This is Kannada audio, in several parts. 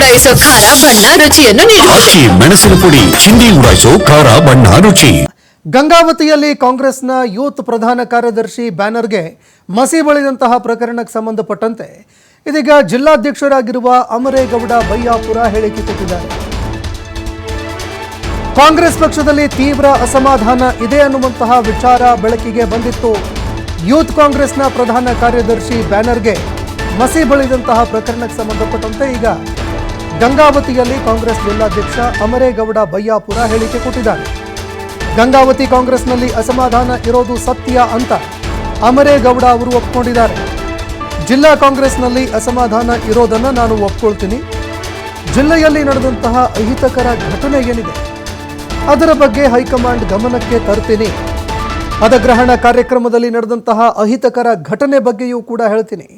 ಉಡಾಯಿಸೋ ಖಾರ ಬಣ್ಣ ರುಚಿಯನ್ನು ನೀಡುತ್ತದೆ ಮೆಣಸಿನ ಪುಡಿ ಚಿಂದಿ ಉಡಾಯಿಸೋ ಖಾರ ಬಣ್ಣ ರುಚಿ. ಗಂಗಾವತಿಯಲ್ಲಿ ಕಾಂಗ್ರೆಸ್ನ ಯೂತ್ ಪ್ರಧಾನ ಕಾರ್ಯದರ್ಶಿ ಬ್ಯಾನರ್ಗೆ ಮಸಿ ಬಳಿದಂತಹ ಪ್ರಕರಣಕ್ಕೆ ಸಂಬಂಧಪಟ್ಟಂತೆ ಇದೀಗ ಜಿಲ್ಲಾಧ್ಯಕ್ಷರಾಗಿರುವ ಅಮರೇಗೌಡ ಬೈಯಾಪುರ ಹೇಳಿಕೆ ಕೊಟ್ಟಿದ್ದಾರೆ. ಕಾಂಗ್ರೆಸ್ ಪಕ್ಷದಲ್ಲಿ ತೀವ್ರ ಅಸಮಾಧಾನ ಇದೆ ಅನ್ನುವಂತಹ ವಿಚಾರ ಬೆಳಕಿಗೆ ಬಂದಿತ್ತು. ಯೂತ್ ಕಾಂಗ್ರೆಸ್ನ ಪ್ರಧಾನ ಕಾರ್ಯದರ್ಶಿ ಬ್ಯಾನರ್ಗೆ ಮಸಿ ಬಳಿದಂತಹ ಪ್ರಕರಣಕ್ಕೆ ಸಂಬಂಧಪಟ್ಟಂತೆ ಈಗ ಗಂಗಾವತಿಯಲ್ಲಿ ಕಾಂಗ್ರೆಸ್ ಜಿಲ್ಲಾಧ್ಯಕ್ಷ ಅಮರೇಗೌಡ ಬಯ್ಯಾಪುರ ಹೇಳಿಕೆ ಕೊಟ್ಟಿದ್ದಾರೆ. ಗಂಗಾವತಿ ಕಾಂಗ್ರೆಸ್ನಲ್ಲಿ ಅಸಮಾಧಾನ ಇರೋದು ಸತ್ಯ ಅಂತ ಅಮರೇಗೌಡ ಅವರು ಒಪ್ಪಿಕೊಂಡಿದ್ದಾರೆ ಜಿಲ್ಲಾ ಕಾಂಗ್ರೆಸ್ನಲ್ಲಿ ಅಸಮಾಧಾನ ಇರೋದನ್ನ ನಾನು ಒಪ್ಕೊಳ್ತೀನಿ. ಜಿಲ್ಲೆಯಲ್ಲಿ ನಡೆದಂತಹ ಅಹಿತಕರ ಘಟನೆ ಏನಿದೆ? ಅದರ ಬಗ್ಗೆ ಹೈಕಮಾಂಡ್ ಗಮನಕ್ಕೆ ತರ್ತೀನಿ. ಪದಗ್ರಹಣ ಕಾರ್ಯಕ್ರಮದಲ್ಲಿ ನಡೆದಂತಹ ಅಹಿತಕರ ಘಟನೆ ಬಗ್ಗೆಯೂ ಕೂಡ ಹೇಳ್ತೀನಿ.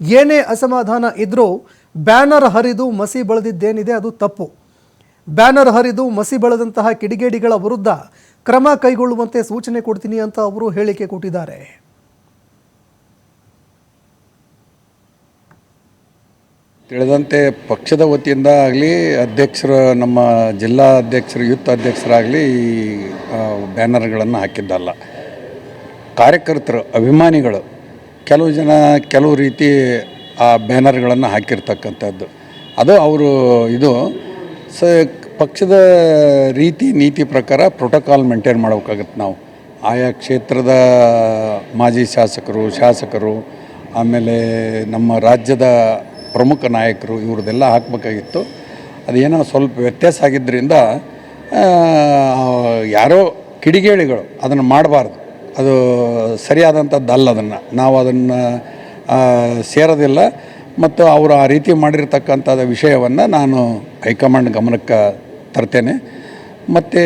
ಏನೇ ಅಸಮಾಧಾನ ಇದ್ರೂ ಬ್ಯಾನರ್ ಹರಿದು ಮಸಿ ಬೆಳೆದಿದ್ದೇನಿದೆ ಅದು ತಪ್ಪು. ಬ್ಯಾನರ್ ಹರಿದು ಮಸಿ ಬೆಳೆದಂತಹ ಕಿಡಿಗೇಡಿಗಳ ವಿರುದ್ಧ ಕ್ರಮ ಕೈಗೊಳ್ಳುವಂತೆ ಸೂಚನೆ ಕೊಡ್ತೀನಿ ಅಂತ ಅವರು ಹೇಳಿಕೆ ಕೊಟ್ಟಿದ್ದಾರೆ. ತಿಳಿದಂತೆ ಪಕ್ಷದ ವತಿಯಿಂದ ಆಗಲಿ, ಅಧ್ಯಕ್ಷರು, ನಮ್ಮ ಜಿಲ್ಲಾ ಅಧ್ಯಕ್ಷರು, ಯುತ್ ಅಧ್ಯಕ್ಷರಾಗಲಿ ಈ ಬ್ಯಾನರ್ಗಳನ್ನು ಹಾಕಿದ್ದಲ್ಲ. ಕಾರ್ಯಕರ್ತರು, ಅಭಿಮಾನಿಗಳು, ಕೆಲವು ಜನ, ಕೆಲವು ರೀತಿ ಆ ಬ್ಯಾನರ್ಗಳನ್ನು ಹಾಕಿರ್ತಕ್ಕಂಥದ್ದು. ಅದು ಅವರು ಇದು ಸ ಪಕ್ಷದ ರೀತಿ ನೀತಿ ಪ್ರಕಾರ ಪ್ರೋಟೋಕಾಲ್ ಮೇಂಟೈನ್ ಮಾಡಬೇಕಾಗತ್ತೆ ನಾವು. ಆಯಾ ಕ್ಷೇತ್ರದ ಮಾಜಿ ಶಾಸಕರು ಶಾಸಕರು, ಆಮೇಲೆ ನಮ್ಮ ರಾಜ್ಯದ ಪ್ರಮುಖ ನಾಯಕರು ಇವ್ರದ್ದೆಲ್ಲ ಹಾಕಬೇಕಾಗಿತ್ತು. ಅದೇನೋ ಸ್ವಲ್ಪ ವ್ಯತ್ಯಾಸ ಆಗಿದ್ದರಿಂದ ಯಾರೋ ಕಿಡಿಗೇಳಿಗಳು ಅದನ್ನು ಮಾಡಬಾರ್ದು. ಅದು ಸರಿಯಾದಂಥದ್ದಲ್ಲ ಅದನ್ನು. ನಾವು ಅದನ್ನು ಸೇರೋದಿಲ್ಲ. ಮತ್ತು ಅವರು ಆ ರೀತಿ ಮಾಡಿರ್ತಕ್ಕಂಥದ್ದು ವಿಷಯವನ್ನು ನಾನು ಹೈಕಮಾಂಡ್ ಗಮನಕ್ಕೆ ತರ್ತೇನೆ. ಮತ್ತು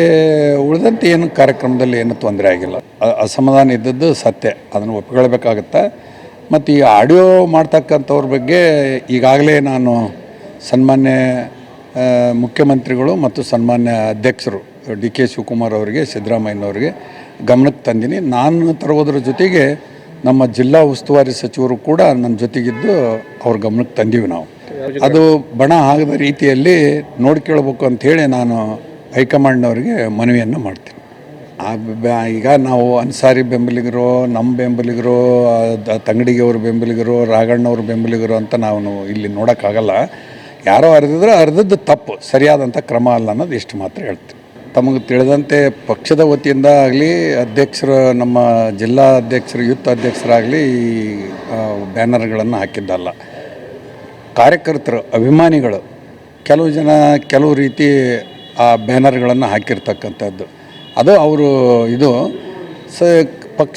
ಉಳಿದಂತೆ ಏನು ಕಾರ್ಯಕ್ರಮದಲ್ಲಿ ಏನು ತೊಂದರೆ ಆಗಿಲ್ಲ. ಅಸಮಾಧಾನ ಇದ್ದದ್ದು ಸತ್ಯ. ಅದನ್ನು ಒಪ್ಕೊಳ್ಬೇಕಾಗತ್ತೆ ಮತ್ತು ಈ ಆಡಿಯೋ ಮಾಡ್ತಕ್ಕಂಥವ್ರ ಬಗ್ಗೆ ಈಗಾಗಲೇ ನಾನು ಸನ್ಮಾನ್ಯ ಮುಖ್ಯಮಂತ್ರಿಗಳು ಮತ್ತು ಸನ್ಮಾನ್ಯ ಅಧ್ಯಕ್ಷರು ಡಿ ಕೆ ಶಿವಕುಮಾರ್ ಅವರಿಗೆ, ಸಿದ್ದರಾಮಯ್ಯನವ್ರಿಗೆ ಗಮನಕ್ಕೆ ತಂದೀನಿ. ನಾನು ತರುವುದರ ಜೊತೆಗೆ ನಮ್ಮ ಜಿಲ್ಲಾ ಉಸ್ತುವಾರಿ ಸಚಿವರು ಕೂಡ ನನ್ನ ಜೊತೆಗಿದ್ದು ಅವ್ರ ಗಮನಕ್ಕೆ ತಂದೀವಿ ನಾವು. ಅದು ಬಣ ಆಗದ ರೀತಿಯಲ್ಲಿ ನೋಡ್ಕೊಳ್ಬೇಕು ಅಂಥೇಳಿ ನಾನು ಹೈಕಮಾಂಡ್ನವರಿಗೆ ಮನವಿಯನ್ನು ಮಾಡ್ತೀನಿ. ಈಗ ನಾವು ಅನ್ಸಾರಿ ಬೆಂಬಲಿಗರು ನಮ್ಮ ಬೆಂಬಲಿಗರು ತಂಗಡಿಗೆಯವ್ರ ಬೆಂಬಲಿಗರು ರಾಘಣ್ಣವ್ರ ಬೆಂಬಲಿಗರು ಅಂತ ನಾವು ಇಲ್ಲಿ ನೋಡೋಕ್ಕಾಗಲ್ಲ. ಯಾರೋ ಅರ್ದಿದ್ರೆ ಅರ್ಧದ್ದು ತಪ್ಪು ಸರಿಯಾದಂಥ ಕ್ರಮ ಅಲ್ಲ ಅನ್ನೋದು ಇಷ್ಟು ಮಾತ್ರ ಹೇಳ್ತೀನಿ. ತಮಗೆ ತಿಳಿದಂತೆ ಪಕ್ಷದ ವತಿಯಿಂದ ಆಗಲಿ, ಅಧ್ಯಕ್ಷರು, ನಮ್ಮ ಜಿಲ್ಲಾ ಅಧ್ಯಕ್ಷರು, ಯುತ್ ಅಧ್ಯಕ್ಷರಾಗಲಿ ಈ ಬ್ಯಾನರ್ಗಳನ್ನು ಹಾಕಿದ್ದಲ್ಲ. ಕಾರ್ಯಕರ್ತರು, ಅಭಿಮಾನಿಗಳು, ಕೆಲವು ಜನ ಕೆಲವು ರೀತಿ ಆ ಬ್ಯಾನರ್ಗಳನ್ನು ಹಾಕಿರ್ತಕ್ಕಂಥದ್ದು. ಅದು ಅವರು, ಇದು ಸ, ಪಕ್ಷದ